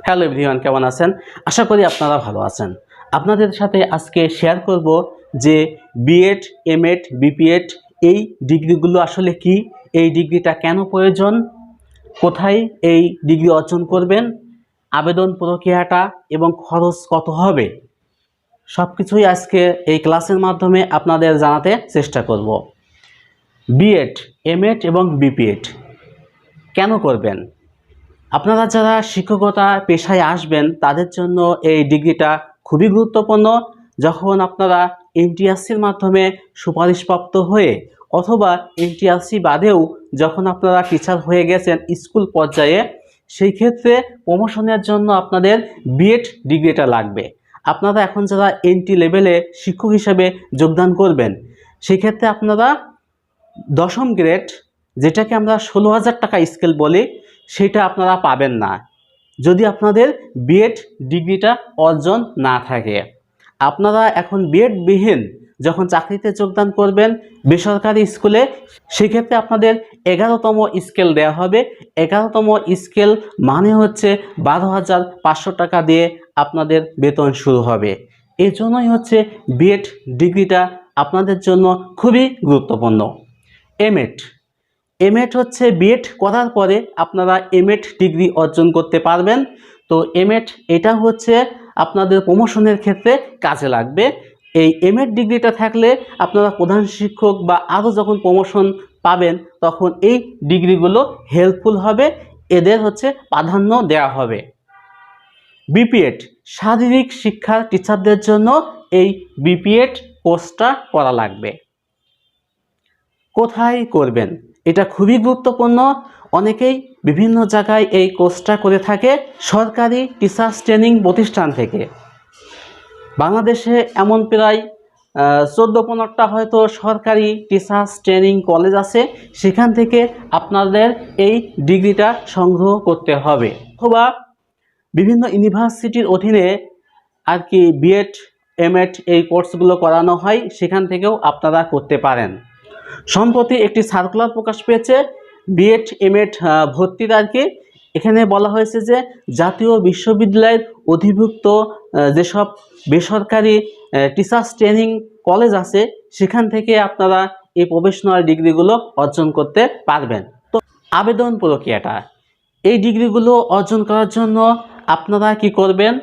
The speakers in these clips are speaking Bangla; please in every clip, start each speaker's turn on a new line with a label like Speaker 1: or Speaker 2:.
Speaker 1: হ্যালো এভরিওয়ান, কেমন আছেন? আশা করি আপনারা ভালো আছেন। আপনাদের সাথে আজকে শেয়ার করব যে বিএড এমএড বিপিএড এই ডিগ্রিগুলো আসলে কি? এই ডিগ্রিটা কেন প্রয়োজন? কোথায় এই ডিগ্রি অর্জন করবেন? আবেদন প্রক্রিয়াটা এবং খরচ কত হবে? সব কিছুই আজকে এই ক্লাসের মাধ্যমে আপনাদের জানাতে চেষ্টা করব। বিএড এমএড এবং বিপিএড কেন করবেন? আপনারা যারা শিক্ষকতা পেশায় আসবেন, তাদের জন্য এই ডিগ্রিটা খুবই গুরুত্বপূর্ণ। যখন আপনারা এনটিআরসির মাধ্যমে সুপারিশপ্রাপ্ত হয়ে অথবা এনটিআরসি বাদেও যখন আপনারা টিচার হয়ে গেছেন স্কুল পর্যায়ে, সেই ক্ষেত্রে প্রমোশনের জন্য আপনাদের বিএড ডিগ্রিটা লাগবে। আপনারা এখন যারা এনটি লেভেলে শিক্ষক হিসেবে যোগদান করবেন, সেই ক্ষেত্রে আপনারা দশম গ্রেড যেটাকে আমরা ষোলো হাজার টাকা স্কেল বলি সেটা আপনারা পাবেন না। যদি আপনাদের বিএড ডিগ্রিটা অর্জন না থাকে। আপনারা এখন বিএড বিহীন যখন চাকরিতে যোগদান করবেন বেসরকারি স্কুলে, সেক্ষেত্রে আপনাদের এগারোতম স্কেল দেওয়া হবে। এগারোতম স্কেল মানে হচ্ছে বারো হাজার পাঁচশো টাকা দিয়ে আপনাদের বেতন শুরু হবে। এই জন্যই হচ্ছে বিএড ডিগ্রিটা আপনাদের জন্য খুবই গুরুত্বপূর্ণ। এমএড এমএড হচ্ছে বিএড করার পরে আপনারা এমএড ডিগ্রি অর্জন করতে পারবেন। তো এমএড এটা হচ্ছে আপনাদের প্রমোশনের ক্ষেত্রে কাজে লাগবে। এই এমএড ডিগ্রিটা থাকলে আপনারা প্রধান শিক্ষক বা আরও যখন প্রমোশন পাবেন, তখন এই ডিগ্রিগুলো হেল্পফুল হবে, এদের হচ্ছে প্রাধান্য দেওয়া হবে। বিপিএড শারীরিক শিক্ষার টিচারদের জন্য এই বিপিএড কোর্সটা করা লাগবে। কোথায় করবেন? এটা খুবই গুরুত্বপূর্ণ। অনেকেই বিভিন্ন জায়গায় এই কোর্সটা করে থাকে সরকারি টিচার্স ট্রেনিং প্রতিষ্ঠান থেকে। বাংলাদেশে এমন প্রায় চোদ্দ পনেরোটা হয়তো সরকারি টিচার্স ট্রেনিং কলেজ আছে। সেখান থেকে আপনাদের এই ডিগ্রিটা সংগ্রহ করতে হবে। অথবা বিভিন্ন ইউনিভার্সিটির অধীনে আর কি বিএড এমএড এই কোর্সগুলো করানো হয়, সেখান থেকেও আপনারা করতে পারেন। সম্প্রতি একটি সার্কুলার প্রকাশ পেয়েছে বিএড এমএড ভর্তির আর কি এখানে বলা হয়েছে যে, জাতীয় বিশ্ববিদ্যালয়ের অধিভুক্ত যেসব বেসরকারি টিচার্স ট্রেনিং কলেজ আছে, সেখান থেকে আপনারা এই প্রফেশনাল ডিগ্রিগুলো অর্জন করতে পারবেন। তো আবেদন প্রক্রিয়াটা, এই ডিগ্রিগুলো অর্জন করার জন্য আপনারা কি করবেন?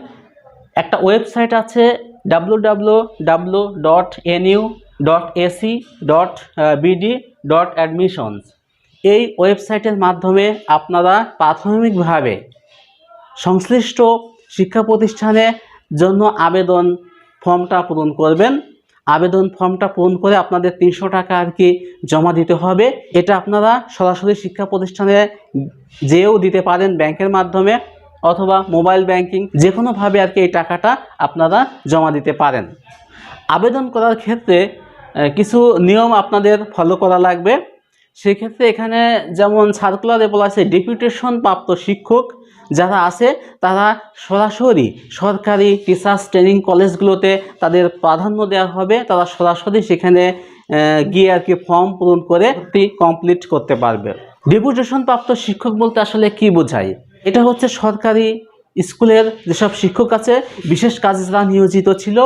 Speaker 1: একটা ওয়েবসাইট আছে W W W dot NU dot AC dot BD dot admissions এই ওয়েবসাইটের মাধ্যমে আপনারা প্রাথমিকভাবে সংশ্লিষ্ট শিক্ষা প্রতিষ্ঠানের জন্য আবেদন ফর্মটা পূরণ করবেন। আবেদন ফর্মটা পূরণ করে আপনাদের তিনশো টাকা আর কি জমা দিতে হবে। এটা আপনারা সরাসরি শিক্ষা প্রতিষ্ঠানে যেও দিতে পারেন ব্যাংকের মাধ্যমে অথবা মোবাইল ব্যাংকিং যে কোনোভাবে আর কি এই টাকাটা আপনারা জমা দিতে পারেন। আবেদন করার ক্ষেত্রে কিছু নিয়ম আপনাদের ফলো করা লাগবে। সেক্ষেত্রে এখানে যেমন সার্কুলারে বলা আছে ডেপুটেশন প্রাপ্ত শিক্ষক যারা আছে, তারা সরাসরি সরকারি টিচার্স ট্রেনিং কলেজগুলোতে তাদের প্রাধান্য দেওয়া হবে। তারা সরাসরি সেখানে গিয়ে আর কি ফর্ম পূরণ করে কমপ্লিট করতে পারবে। ডেপুটেশন প্রাপ্ত শিক্ষক বলতে আসলে কি বোঝায়? এটা হচ্ছে সরকারি স্কুলের যেসব শিক্ষক আছে, বিশেষ কাজে যারা নিয়োজিত ছিল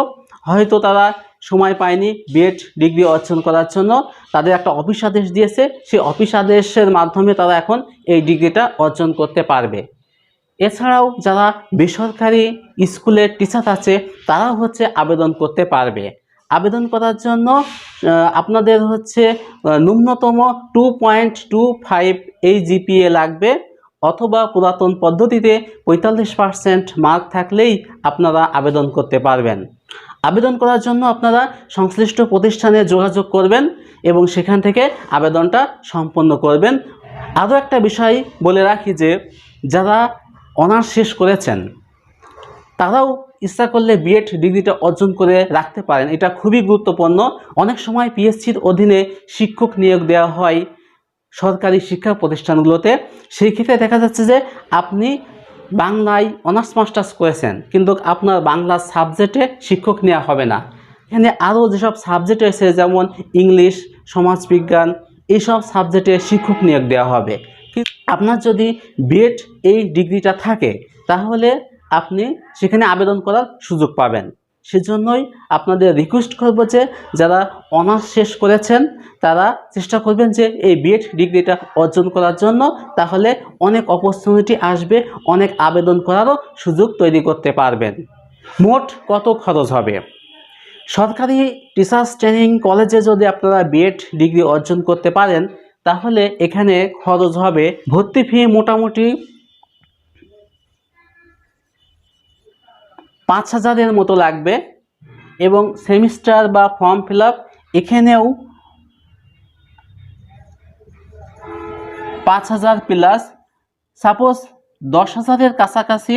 Speaker 1: হয়তো তারা সময় পায়নি বিএড ডিগ্রি অর্জন করার জন্য। তাদের একটা অফিস আদেশ দিয়েছে, সেই অফিস আদেশের মাধ্যমে তারা এখন এই ডিগ্রিটা অর্জন করতে পারবে। এছাড়াও যারা বেসরকারি স্কুলের টিচার আছে, তারাও হচ্ছে আবেদন করতে পারবে। আবেদন করার জন্য আপনাদের হচ্ছে ন্যূনতম টু পয়েন্ট টু ফাইভ এই জিপিএ লাগবে, অথবা পুরাতন পদ্ধতিতে পঁয়তাল্লিশ পার্সেন্ট মার্ক থাকলেই আপনারা আবেদন করতে পারবেন। আবেদন করার জন্য আপনারা সংশ্লিষ্ট প্রতিষ্ঠানে যোগাযোগ করবেন এবং সেখান থেকে আবেদনটা সম্পন্ন করবেন। আরও একটা বিষয় বলে রাখি যে, যারা অনার্স শেষ করেছেন, তারাও ইচ্ছা করলে বিএড ডিগ্রিটা অর্জন করে রাখতে পারেন। এটা খুবই গুরুত্বপূর্ণ। অনেক সময় পিএসসির অধীনে শিক্ষক নিয়োগ দেওয়া হয় সরকারি শিক্ষা প্রতিষ্ঠানগুলোতে। সেই ক্ষেত্রে দেখা যাচ্ছে যে, আপনি বাংলায় অনার্স মাস্টার্স করেছেন, কিন্তু আপনার বাংলা সাবজেক্টে শিক্ষক নেওয়া হবে না। এখানে আরও যেসব সাবজেক্ট রয়েছে, যেমন ইংলিশ, সমাজবিজ্ঞান এইসব সাবজেক্টে শিক্ষক নিয়োগ দেওয়া হবে। আপনার যদি বিএড এই ডিগ্রিটা থাকে, তাহলে আপনি সেখানে আবেদন করার সুযোগ পাবেন। সেজন্যই আপনাদের রিকোয়েস্ট করব যে যারা অনার্স শেষ করেছেন, তারা চেষ্টা করবেন যে এই বিএড ডিগ্রিটা অর্জন করার জন্য। তাহলে অনেক অপরচুনিটি আসবে, অনেক আবেদন করারও সুযোগ তৈরি করতে পারবেন। মোট কত খরচ হবে? সরকারি টিচার্স ট্রেনিং কলেজে যদি আপনারা বিএড ডিগ্রি অর্জন করতে পারেন, তাহলে এখানে খরচ হবে ভর্তি ফি মোটামুটি পাঁচ হাজারের মতো লাগবে এবং সেমিস্টার বা ফর্ম ফিল এখানেও পাঁচ হাজার প্লাস। সাপোজ দশ হাজারের কাছাকাছি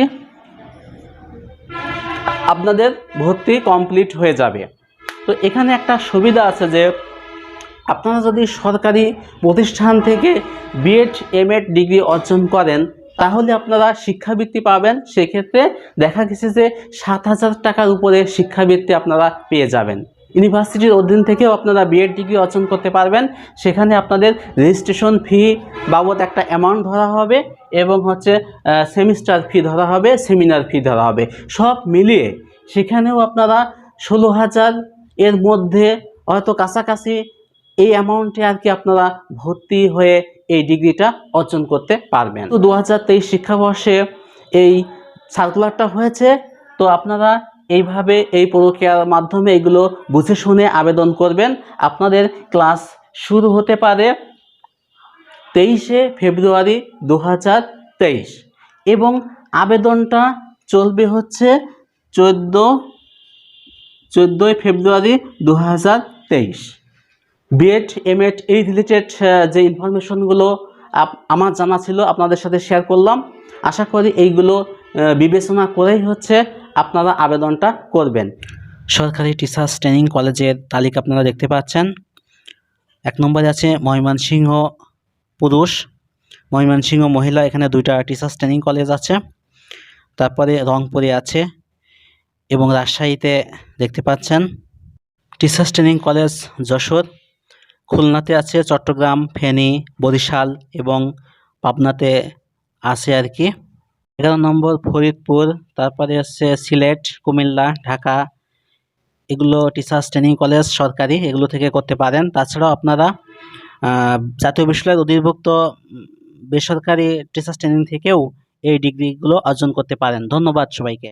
Speaker 1: আপনাদের ভর্তি কমপ্লিট হয়ে যাবে। তো এখানে একটা সুবিধা আছে যে আপনারা যদি সরকারি প্রতিষ্ঠান থেকে বিএড এমএড ডিগ্রি অর্জন করেন তাহলে আপনারা শিক্ষাবৃত্তি পাবেন। সেক্ষেত্রে দেখা গেছে যে সাত হাজার টাকার উপরে শিক্ষাবৃত্তি আপনারা পেয়ে যাবেন। ইউনিভার্সিটির অধীন থেকেও আপনারা বিএড ডিগ্রি অর্জন করতে পারবেন। সেখানে আপনাদের রেজিস্ট্রেশন ফি বাবদ একটা অ্যামাউন্ট ধরা হবে এবং হচ্ছে সেমিস্টার ফি ধরা হবে সেমিনার ফি ধরা হবে। সব মিলিয়ে সেখানেও আপনারা ষোলো হাজার এর মধ্যে হয়তো কাছাকাছি এই অ্যামাউন্টে আর কি আপনারা ভর্তি হয়ে এই ডিগ্রিটা অর্জন করতে পারবেন। তো দু হাজার তেইশ শিক্ষাবর্ষে এই সার্কুলারটা হয়েছে। তো আপনারা এইভাবে এই প্রক্রিয়ার মাধ্যমে এগুলো বুঝে শুনে আবেদন করবেন। আপনাদের ক্লাস শুরু হতে পারে তেইশে ফেব্রুয়ারি দু হাজার তেইশ। এবং আবেদনটা চলবে হচ্ছে চোদ্দ, চোদ্দোই ফেব্রুয়ারি দু হাজার তেইশ। বিএড এমএড এই রিলেটেড যে ইনফরমেশনগুলো আমার জানা ছিল, আপনাদের সাথে শেয়ার করলাম। আশা করি এইগুলো বিবেচনা করেই হচ্ছে আপনারা আবেদনটা করবেন। সরকারি টিচার্স ট্রেনিং কলেজের তালিকা আপনারা দেখতে পাচ্ছেন। এক নম্বরে আছে ময়মনসিংহ পুরুষ। ময়মনসিংহ মহিলা, এখানে দুইটা টিচার্স ট্রেনিং কলেজ আছে। তারপরে রংপুরে আছে এবং রাজশাহীতে দেখতে পাচ্ছেন। Teachers training college Jessore. খুলনাতে আছে চট্টগ্রাম, ফেনী, বরিশাল এবং পাবনাতে আছে আর কি। এগারো নম্বর ফরিদপুর, তারপরে হচ্ছে সিলেট, কুমিল্লা, ঢাকা। এগুলো টিচার্স ট্রেনিং কলেজ সরকারি, এগুলো থেকে করতে পারেন। তাছাড়াও আপনারা জাতীয় বিশ্ববিদ্যালয়ের অধিভুক্ত বেসরকারি টিচার্স ট্রেনিং থেকেও এই ডিগ্রিগুলো অর্জন করতে পারেন। ধন্যবাদ সবাইকে।